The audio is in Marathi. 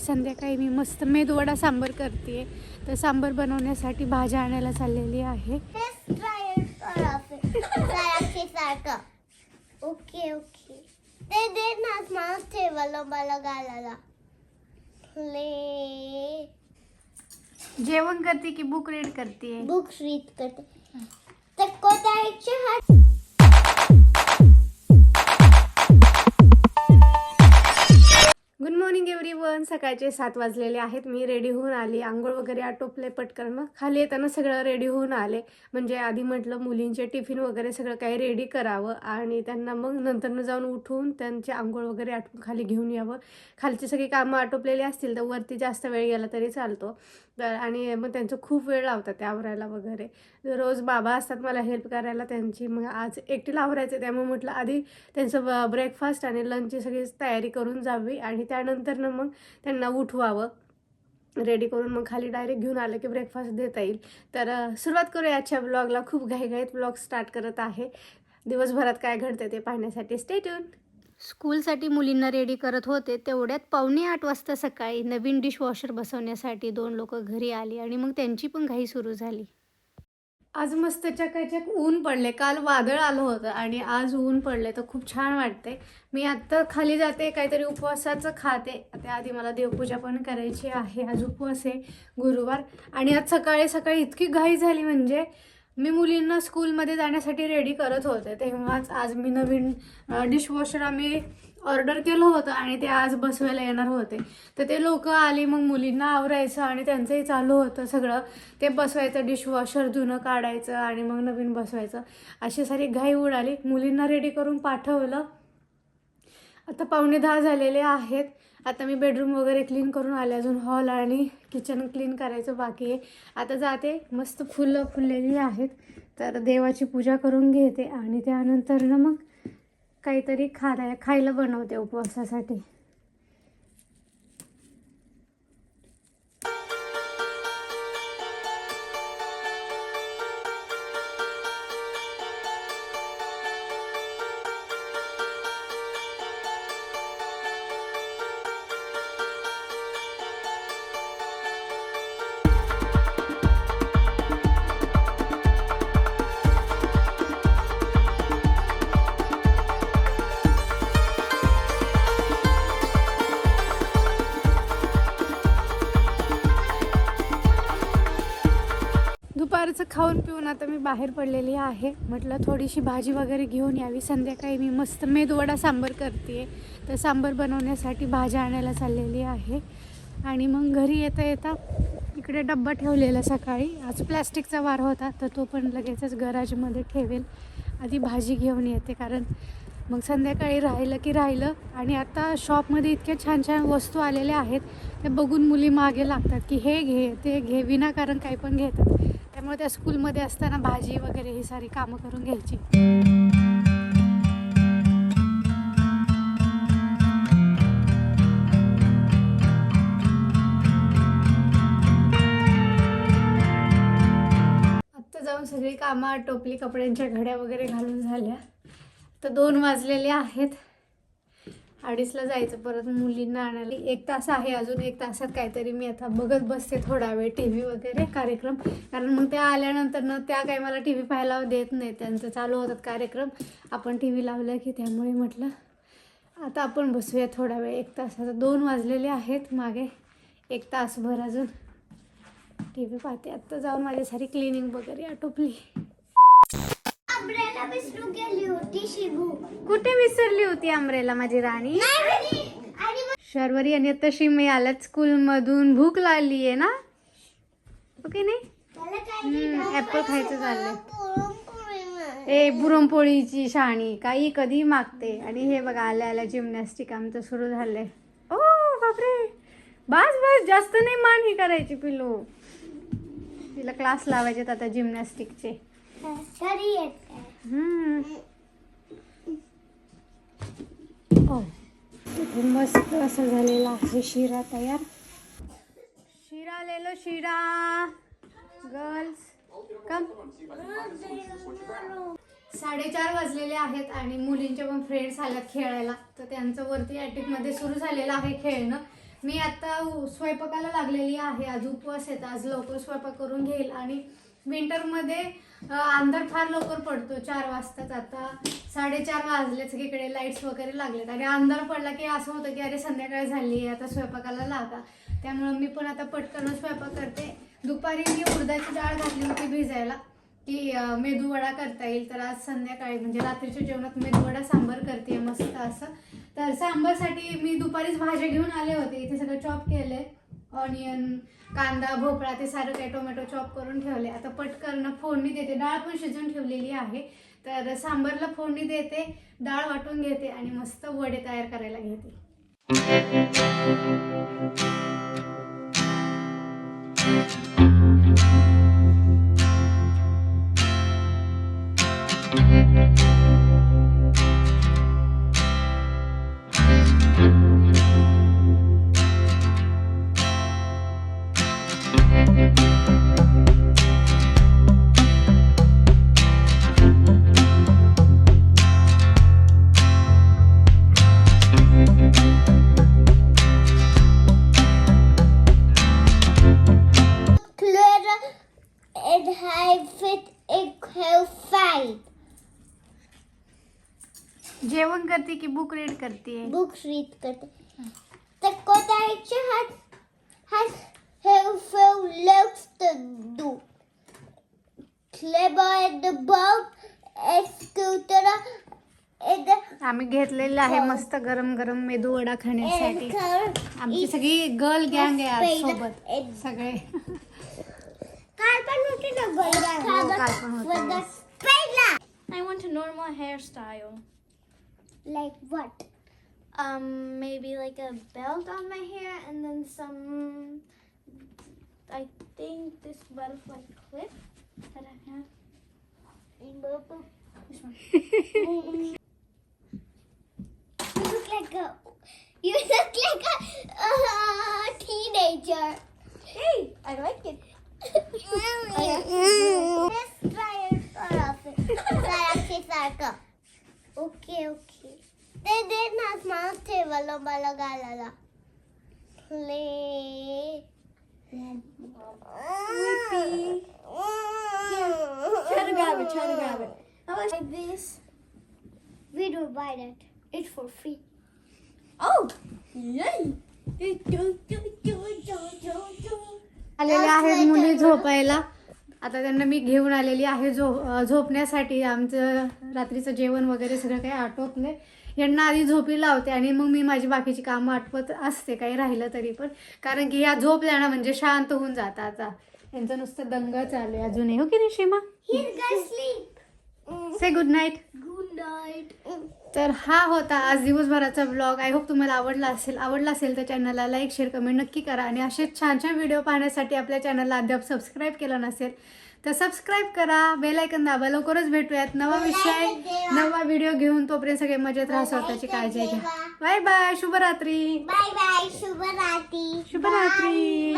संध्याकाळी मी मस्त मेदवडा सांबर करते तर सांबर बनवण्यासाठी भाज्या आणायला चाललेली आहे. Okay okay. ते दे ना माणूस ठेवलं मला घालायला. प्ले जेवण करते की बुक रीड करते बुक्स रीड करते. तर कोतायचे मॉर्निंग वन सकाळचे सात वाजलेले आहेत. मी रेडी होऊन आली. आंघोळ वगैरे आटोपले पटकन खाली येताना सगळं रेडी होऊन आले. म्हणजे आधी म्हटलं मुलींचे टिफिन वगैरे सगळं काही रेडी करावं आणि त्यांना मग नंतरनं जाऊन उठवून त्यांचे आंघोळ वगैरे आटून खाली घेऊन यावं. खालची सगळी कामं आटोपलेली असतील तर वरती जास्त वेळ गेला तरी चालतो. तर आणि मग त्यांचं खूप वेळ लावतात ते आवरायला वगैरे. रोज बाबा असतात मला हेल्प करायला त्यांची मग आज एकटीला आवरायचं त्यामुळे म्हटलं आधी त्यांचं ब्रेकफास्ट आणि लंचची सगळी तयारी करून जावी आणि त्यानंतरनं मग त्यांना उठवावं. रेडी करून मग खाली डायरेक्ट घेऊन आलं की ब्रेकफास्ट देता येईल. तर सुरुवात करूया आजच्या ब्लॉगला खूप घाईघाईत ब्लॉग स्टार्ट करत आहे. दिवसभरात काय घडतं ते पाहण्यासाठी स्टेट्यून स्कूलसाठी मुलींना रेडी करत होते तेवढ्यात पावणे आठ वाजता सकाळी नवीन डिशवॉशर बसवण्यासाठी दोन लोक घरी आली आणि मग त्यांची पण घाई सुरू झाली. आज मस्त चकाचक ऊन पडले. काल वादळ आलं होतं आणि आज ऊन पडले तर खूप छान वाटते. मी आत्ता खाली जाते काहीतरी उपवासाचं खाते. त्याआधी मला देवपूजा पण करायची आहे. आज उपवास आहे गुरुवार आणि आज सकाळी सकाळी इतकी घाई झाली म्हणजे मी मुलींना स्कूलमध्ये जाण्यासाठी रेडी करत होते. तेव्हाच आज मी नवीन डिशवॉशर आम्ही ऑर्डर केलं होतं आणि ते आज बसवायला येणार होते. तर ते लोक आली मग मुलींना आवरायचं आणि त्यांचंही चालू होतं सगळं. ते बसवायचं डिशवॉशर धुणं काढायचं आणि मग नवीन बसवायचं. अशी सारी घाई उडाली. मुलींना रेडी करून पाठवलं. आता पावणे दहा झालेले आहेत. आता मी बेडरूम वगैरे क्लीन करून आले अजून हॉल आणि किचन क्लीन करायचं बाकी आहे. आता जाते. मस्त फुलं फुललेली आहेत. तर देवाची पूजा करून घेते आणि त्यानंतर ना मग काहीतरी खायला खायला बनवते उपवासासाठी. दुपारचं खाऊन पिऊन आता मी बाहेर पडलेली आहे. म्हटलं थोडीशी भाजी वगैरे घेऊन यावी. संध्याकाळी मी मस्त मेदवडा सांबर करते तर सांबर बनवण्यासाठी भाज्या आणायला चाललेली आहे. आणि मग घरी येता येता इकडे डब्बा ठेवलेला सकाळी. आज प्लॅस्टिकचा वार होता तर तो पण लगेचच गराजमध्ये ठेवेल. आधी भाजी घेऊन येते कारण मग संध्याकाळी राहिलं की राहिलं. आणि आता शॉपमध्ये इतक्या छान छान वस्तू आलेल्या आहेत. ते बघून मुली मागे लागतात की हे घे ते घे. विनाकारण काही पण घेतात. त्यामुळे त्या स्कूलमध्ये असताना भाजी वगैरे ही सारी कामं करून घ्यायची. आत्ता जाऊन सगळी कामं टोपली कपड्यांच्या घड्या वगैरे घालून झाल्या. तर दोन वाजलेले आहेत. अडीचला जायचं परत मुलींना आणायला. एक तास आहे अजून एक तासात काहीतरी मी आता बघत बसते थोडा वेळ टी व्ही वगैरे कार्यक्रम. कारण मग त्या आल्यानंतर ना त्या काही मला टी व्ही पाहायला देत नाही. त्यांचं चालू होतात कार्यक्रम. आपण टी व्ही लावलं की त्यामुळे म्हटलं आता आपण बसूया थोडा वेळ. एक तास आता दोन वाजलेले आहेत मागे. एक तासभर अजून टी व्ही पाहते. आत्ता जाऊन माझी सारी क्लिनिंग वगैरे आटोपली. विसरून गेली होती शिबू. कुठे विसरली होती अमरेला माझी राणी? मग शर्वरी आणि तशी मी आल्यात स्कूलमधून. भूक लागली आहे ना ओके नाही? काय हम्म, ऍपल खायचं चाललंय. ए पुरणपोळीची शाणी. काही कधी मागते. आणि हे बघा आल्या आल्या जिमनॅस्टिक आमचं सुरू झालंय. ओ बापरे! बस बस जास्त नाही मान ही करायची पिलू तिला क्लास लावायचे आता जिमनॅस्टिकचे घरी येते. हम्म. मस्त असं झालेलं आहे शिरा तयार. शिरा लेलो शिरा. गर्ल्स कम साडेचार वाजलेले आहेत आणि मुलींचे पण फ्रेंड्स आल्यात खेळायला. तर त्यांचं वरती ॲटिकमध्ये सुरू झालेलं आहे खेळणं. मी आता स्वयंपाकाला लागलेली आहे. आज उपवास येत आज लवकर स्वयंपाक करून घेईल. आणि विंटरमध्ये अंधार फार लवकर पडतो चार वाजताच. आता साडेचार वाजले सगळीकडे लाईट्स वगैरे लागलेत. आणि अंधार पडला की असं होतं की अरे संध्याकाळ झाली आता स्वयंपाकाला लागा. त्यामुळं मी पण आता पटकन स्वयंपाक करते. दुपारी मी उडदाची डाळ घातली होती भिजायला की मेदूवडा करता येईल. तर आज संध्याकाळी म्हणजे रात्रीच्या जेवणात मेदूवडा सांबार करते मस्त असं. तर सांबारसाठी मी दुपारीच भाज्या घेऊन आले होते. इथे सगळं चॉप केले ऑनियन कांदा भोपळा ते सारं काही टोमॅटो चॉप करून ठेवले. आता पटकन फोडणी देते. डाळ पण शिजवून ठेवलेली आहे. तर सांबारला फोडणी देते डाळ वाटून घेते आणि मस्त वडे तयार करायला घेते. बुक रीड करते बुक रीड करते. तर कोणाचे हात हात helpful loves to do. Clever and the boat and scooter and the आम्ही घेतलेलं आहे मस्त गरम गरम मेदू वडा खाण्यासाठी. आमची सगळी गर्ल गँग आहे सोबत सगळे. काल पण होती ना पहिला हो, काल पण होती. पहिला I want a normal hairstyle. Like what? Um, maybe like a belt on my hair and then some, I think this butterfly clip that I have. In purple. This one. you look like a, you look like a uh, teenager. Hey, I like it. Let's try it. Let's try it for us. Sarah, Sarah, go. Okay okay ते दे ना मला ठेवलं मला घालायला ले Try to grab it. Try to grab it. I like this. We don't buy that. It's for free. Oh, yay! आलेले आहेत मुली झोपायला आता त्यांना मी घेऊन आलेली आहे झो झोपण्यासाठी. आमचं रात्रीचं जेवण वगैरे सगळं काही आटोपले यांना आधी झोपी लावते आणि मग मी माझी बाकीची कामं आटवत असते काही राहिलं तरी पण. कारण की ह्या झोप जाणं म्हणजे शांत होऊन जातात आता. यांचं नुसतं दंग चालू आहे अजूनही. हो की नाही Seema say good night good night तर हा होता आज दिवसभराचा ब्लॉग आय होप तुम्हाला आवडला असेल आवडला असेल तर चॅनलला लाईक शेअर कमेंट नक्की करा. आणि असे छान छान व्हिडिओ पाहण्यासाठी आपल्या चॅनलला अद्याप सबस्क्राईब केला नसेल तर सबस्क्राईब करा. बेलायकन दाबा. लवकरच भेटूयात. नवा विषय नवा व्हिडिओ घेऊन तोपर्यंत सगळे मजेत राहा. स्वतःची काळजी घ्या. बाय बाय शुभरात्री. बाय बाय शुभरात्री. शुभरात्री.